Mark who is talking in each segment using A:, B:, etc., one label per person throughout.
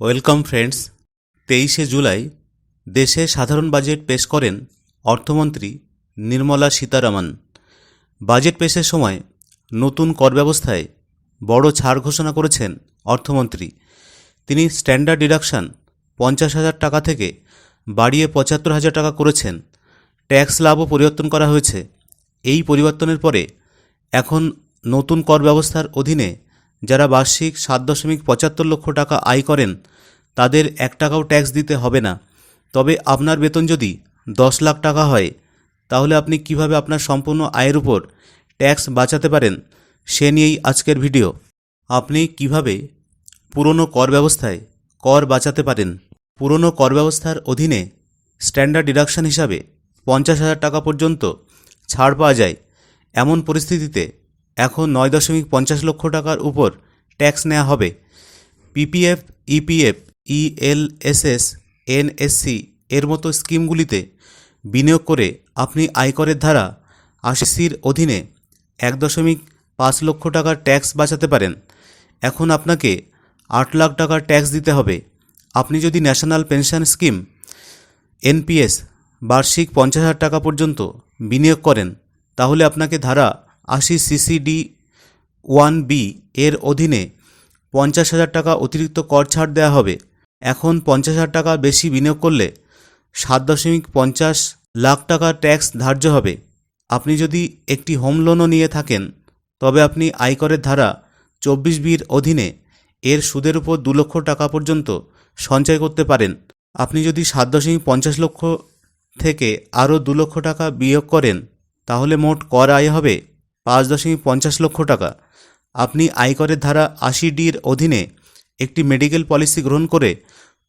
A: Welcome friends, তেইশে জুলাই দেশে সাধারণ বাজেট পেশ করেন অর্থমন্ত্রী নির্মলা সীতারামন। বাজেট পেশের সময় নতুন কর ব্যবস্থায় বড় ছাড় ঘোষণা করেছেন অর্থমন্ত্রী। তিনি স্ট্যান্ডার্ড ডিডাকশন পঞ্চাশ হাজার টাকা থেকে বাড়িয়ে পঁচাত্তর হাজার টাকা করেছেন। ট্যাক্স লাভও পরিবর্তন করা হয়েছে। এই পরিবর্তনের পরে এখন নতুন কর ব্যবস্থার অধীনে যারা বার্ষিক সাত দশমিক পঁচাত্তর লক্ষ টাকা আয় করেন, তাদের এক টাকাও ট্যাক্স দিতে হবে না। তবে আপনার বেতন যদি দশ লাখ টাকা হয়, তাহলে আপনি কীভাবে আপনার সম্পূর্ণ আয়ের উপর ট্যাক্স বাঁচাতে পারেন, সে নিয়েই আজকের ভিডিও। আপনি কীভাবে পুরনো কর ব্যবস্থায় কর বাঁচাতে পারেন? পুরনো কর ব্যবস্থার অধীনে স্ট্যান্ডার্ড ডিডাকশন হিসাবে পঞ্চাশ হাজার টাকা পর্যন্ত ছাড় পাওয়া যায়। এমন পরিস্থিতিতে এখন নয় দশমিক পঞ্চাশ লক্ষ টাকার উপর ট্যাক্স নেওয়া হবে। পিপিএফ, ইপিএফ, ইএলএসএস, এনএসসি এর মতো স্কিমগুলিতে বিনিয়োগ করে আপনি আয়করের ধারা আশিসির অধীনে এক দশমিক পাঁচ লক্ষ টাকার ট্যাক্স বাঁচাতে পারেন। এখন আপনাকে আট লাখ টাকার ট্যাক্স দিতে হবে। আপনি যদি ন্যাশনাল পেনশন স্কিম, এনপিএস, বার্ষিক পঞ্চাশ হাজার টাকা পর্যন্ত বিনিয়োগ করেন, তাহলে আপনাকে ধারা আশি সিসিডি ওয়ান বি এর অধীনে পঞ্চাশ হাজার টাকা অতিরিক্ত কর ছাড় দেওয়া হবে। এখন পঞ্চাশ হাজার টাকা বেশি বিনিয়োগ করলে সাত দশমিক পঞ্চাশ লাখ টাকা ট্যাক্স ধার্য হবে। আপনি যদি একটি হোম লোনও নিয়ে থাকেন, তবে আপনি আয়করের ধারা চব্বিশ বির অধীনে এর সুদের উপর দু লক্ষ টাকা পর্যন্ত সঞ্চয় করতে পারেন। আপনি যদি সাত দশমিক পঞ্চাশ লক্ষ থেকে আরও দু লক্ষ টাকা বিয়োগ করেন, তাহলে মোট কর আয় হবে পাঁচ দশমিক পঞ্চাশ লক্ষ টাকা। আপনি আয়করের ধারা আশি ডির অধীনে একটি মেডিকেল পলিসি গ্রহণ করে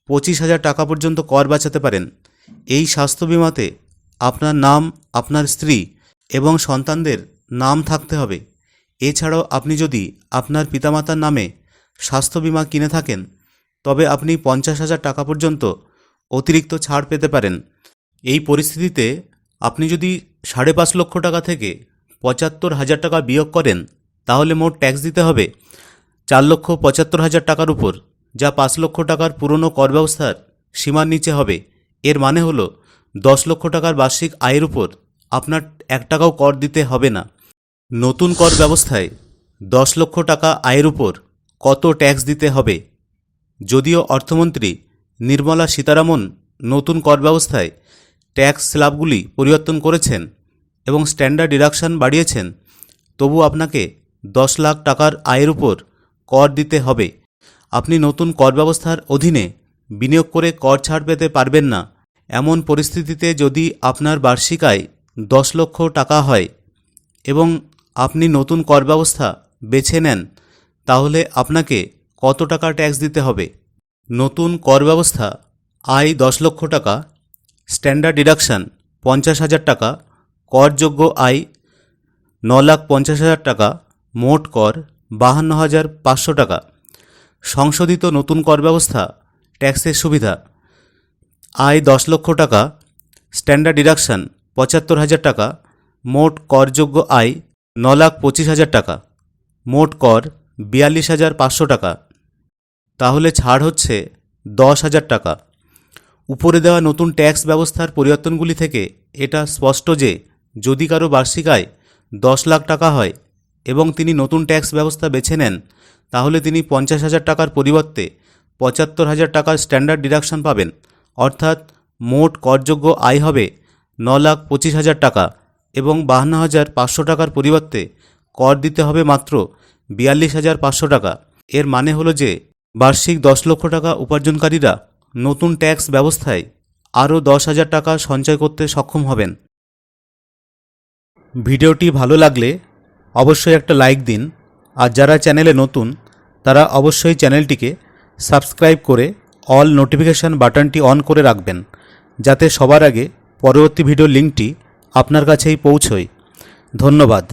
A: পঁচিশ হাজার টাকা পর্যন্ত কর বাঁচাতে পারেন। এই স্বাস্থ্য বিমাতে আপনার নাম, আপনার স্ত্রী এবং সন্তানদের নাম থাকতে হবে। এছাড়াও আপনি যদি আপনার পিতামাতার নামে স্বাস্থ্য বিমা কিনে থাকেন, তবে আপনি পঞ্চাশ হাজার টাকা পর্যন্ত অতিরিক্ত ছাড় পেতে পারেন। এই পরিস্থিতিতে আপনি যদি সাড়ে পাঁচ লক্ষ টাকা থেকে পঁচাত্তর হাজার টাকা বিয়োগ করেন, তাহলে মোট ট্যাক্স দিতে হবে চার লক্ষ পঁচাত্তর হাজার টাকার উপর, যা পাঁচ লক্ষ টাকার পুরনো কর ব্যবস্থার সীমার নিচে হবে। এর মানে হলো দশ লক্ষ টাকার বার্ষিক আয়ের উপর আপনার এক টাকাও কর দিতে হবে না। নতুন কর ব্যবস্থায় দশ লক্ষ টাকা আয়ের উপর কত ট্যাক্স দিতে হবে? যদিও অর্থমন্ত্রী নির্মলা সীতারামন নতুন কর ব্যবস্থায় ট্যাক্স স্ল্যাবগুলি পরিবর্তন করেছেন এবং স্ট্যান্ডার্ড ডিডাকশন বাড়িয়েছেন, তবু আপনাকে দশ লাখ টাকার আয়ের উপর কর দিতে হবে। আপনি নতুন কর ব্যবস্থার অধীনে বিনিয়োগ করে কর ছাড় পেতে পারবেন না। এমন পরিস্থিতিতে যদি আপনার বার্ষিক আয় দশ লক্ষ টাকা হয় এবং আপনি নতুন কর ব্যবস্থা বেছে নেন, তাহলে আপনাকে কত টাকা ট্যাক্স দিতে হবে? নতুন কর ব্যবস্থা আয় দশ লক্ষ টাকা স্ট্যান্ডার্ড ডিডাকশন পঞ্চাশ হাজার টাকা করযোগ্য আয় ন লাখ পঞ্চাশ হাজার টাকা, মোট কর বাহান্ন হাজার পাঁচশো টাকা। সংশোধিত নতুন কর ব্যবস্থা, ট্যাক্সের সুবিধা। আয় দশ লক্ষ টাকা, স্ট্যান্ডার্ড ডিডাকশন পঁচাত্তর হাজার টাকা, মোট করযোগ্য আয় ন লাখ পঁচিশ হাজার টাকা, মোট কর বিয়াল্লিশ হাজার পাঁচশো টাকা। তাহলে ছাড় হচ্ছে দশ হাজার টাকা। উপরে দেওয়া নতুন ট্যাক্স ব্যবস্থার পরিবর্তনগুলি থেকে এটা স্পষ্ট যে যদি কারও বার্ষিক আয় দশ লাখ টাকা হয় এবং তিনি নতুন ট্যাক্স ব্যবস্থা বেছে নেন, তাহলে তিনি পঞ্চাশ হাজার টাকার পরিবর্তে পঁচাত্তর হাজার টাকার স্ট্যান্ডার্ড ডিডাকশন পাবেন। অর্থাৎ মোট করযোগ্য আয় হবে ন লাখ পঁচিশ হাজার টাকা এবং বাহান্ন হাজার পাঁচশো টাকার পরিবর্তে কর দিতে হবে মাত্র বিয়াল্লিশ হাজার পাঁচশো টাকা। এর মানে হলো যে বার্ষিক দশ লক্ষ টাকা উপার্জনকারীরা নতুন ট্যাক্স ব্যবস্থায় আরও দশ হাজার টাকা সঞ্চয় করতে সক্ষম হবেন। ভিডিওটি ভালো লাগলে অবশ্যই একটা লাইক দিন। আর যারা চ্যানেলে নতুন, তারা অবশ্যই চ্যানেলটিকে সাবস্ক্রাইব করে অল নোটিফিকেশান বাটনটি অন করে রাখবেন, যাতে সবার আগে পরবর্তী ভিডিও লিঙ্কটি আপনার কাছেই পৌঁছয়। ধন্যবাদ।